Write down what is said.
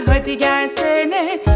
hadi gelsene